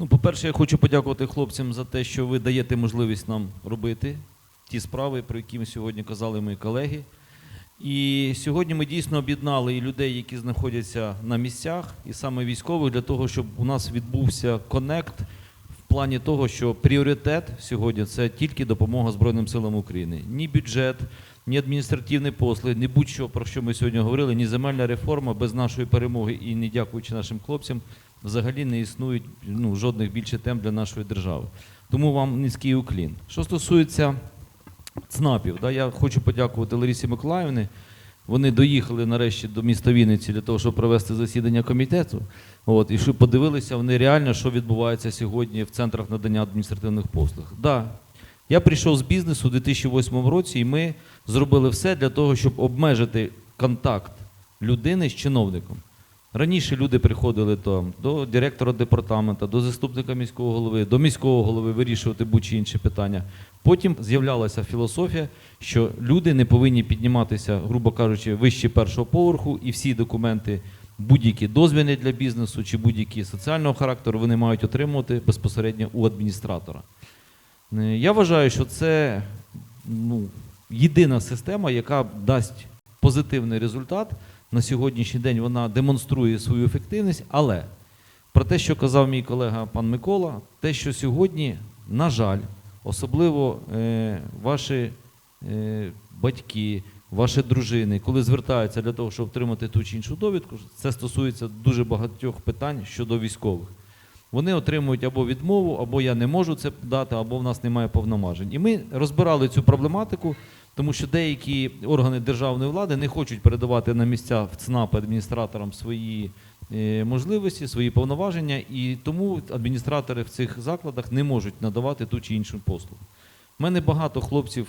Ну, по-перше, я хочу подякувати хлопцям за те, що ви даєте можливість нам робити ті справи, про які ми сьогодні казали мої колеги. І сьогодні ми дійсно об'єднали і людей, які знаходяться на місцях, і саме військових, для того, щоб у нас відбувся конект в плані того, що пріоритет сьогодні це тільки допомога Збройним силам України. Ні бюджет, ні адміністративні послуги, ні будь-що, про що ми сьогодні говорили, ні земельна реформа без нашої перемоги і не дякуючи нашим хлопцям, взагалі не існують ну, жодних більше тем для нашої держави. Тому вам низький уклін. Що стосується ЦНАПів, да, я хочу подякувати Ларісі Миколаївні. Вони доїхали нарешті до міста Вінниці для того, щоб провести засідання комітету. От, і щоб подивилися вони реально, що відбувається сьогодні в центрах надання адміністративних послуг. Да, я прийшов з бізнесу у 2008 році, і ми зробили все для того, щоб обмежити контакт людини з чиновником. Раніше люди приходили там, до директора департамента, до заступника міського голови, до міського голови вирішувати будь-чи інші питання. Потім з'являлася філософія, що люди не повинні підніматися, грубо кажучи, вище першого поверху, і всі документи, будь-які дозвільні для бізнесу чи будь-які соціального характеру, вони мають отримувати безпосередньо у адміністратора. Е, Я вважаю, що це ну, єдина система, яка дасть позитивний результат. На сьогоднішній день вона демонструє свою ефективність, але про те, що казав мій колега пан Микола, те, що сьогодні, на жаль, особливо е, ваші е, батьки, ваші дружини, коли звертаються для того, щоб отримати ту чи іншу довідку, це стосується дуже багатьох питань щодо військових. Вони отримують або відмову, або я не можу це дати, або в нас немає повноважень. І ми розбирали цю проблематику, тому що деякі органи державної влади не хочуть передавати на місця в ЦНАП адміністраторам свої е, можливості, свої повноваження, і тому адміністратори в цих закладах не можуть надавати ту чи іншу послугу. У мене багато хлопців,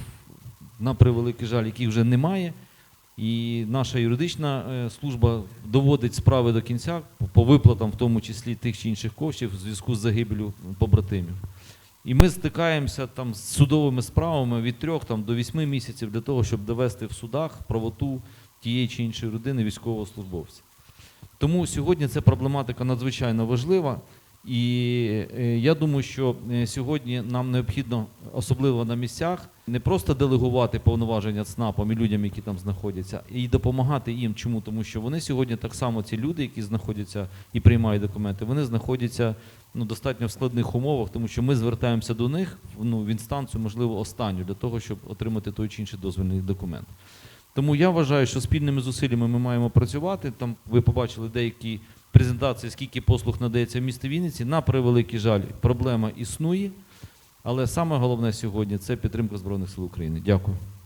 на превеликий жаль, яких вже немає. І наша юридична е, служба доводить справи до кінця по- виплатам, в тому числі тих чи інших коштів, в зв'язку з загибелю побратимів. І ми стикаємося там з судовими справами від трьох там, до вісьми місяців для того, щоб довести в судах правоту тієї чи іншої родини військовослужбовця. Тому сьогодні ця проблематика надзвичайно важлива. І е, я думаю, що е, сьогодні нам необхідно, особливо на місцях, не просто делегувати повноваження ЦНАПам і людям, які там знаходяться, і допомагати їм. Чому? Тому що вони сьогодні так само, ці люди, які знаходяться і приймають документи, вони знаходяться ну, достатньо в складних умовах, тому що ми звертаємося до них ну, в інстанцію, можливо, останню, для того, щоб отримати той чи інший дозвільний документ. Тому я вважаю, що спільними зусиллями ми маємо працювати. Там ви побачили деякі презентації, скільки послуг надається в місті Вінниці. На превеликий жаль, проблема існує. Але саме головне сьогодні це підтримка Збройних сил України. Дякую.